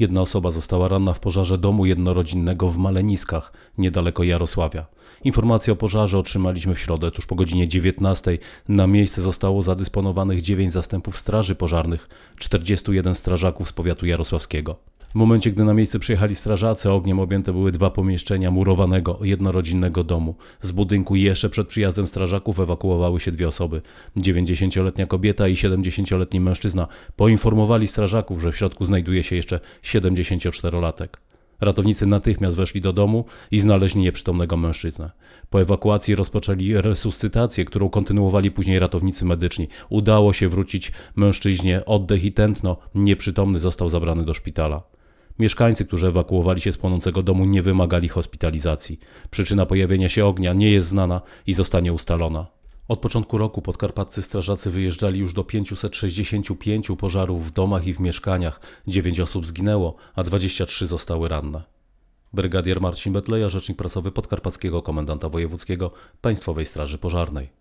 Jedna osoba została ranna w pożarze domu jednorodzinnego w Maleniskach, niedaleko Jarosławia. Informację o pożarze otrzymaliśmy w środę, tuż po godzinie 19. Na miejsce zostało zadysponowanych 9 zastępów straży pożarnych, 41 strażaków z powiatu jarosławskiego. W momencie, gdy na miejsce przyjechali strażacy, ogniem objęte były dwa pomieszczenia murowanego, jednorodzinnego domu. Z budynku jeszcze przed przyjazdem strażaków ewakuowały się dwie osoby. 90-letnia kobieta i 70-letni mężczyzna poinformowali strażaków, że w środku znajduje się jeszcze 74-latek. Ratownicy natychmiast weszli do domu i znaleźli nieprzytomnego mężczyznę. Po ewakuacji rozpoczęli resuscytację, którą kontynuowali później ratownicy medyczni. Udało się wrócić mężczyźnie oddech i tętno. Nieprzytomny został zabrany do szpitala. Mieszkańcy, którzy ewakuowali się z płonącego domu, nie wymagali hospitalizacji. Przyczyna pojawienia się ognia nie jest znana i zostanie ustalona. Od początku roku podkarpaccy strażacy wyjeżdżali już do 565 pożarów w domach i w mieszkaniach. 9 osób zginęło, a 23 zostały ranne. Brygadier Marcin Betleja, rzecznik prasowy podkarpackiego komendanta wojewódzkiego Państwowej Straży Pożarnej.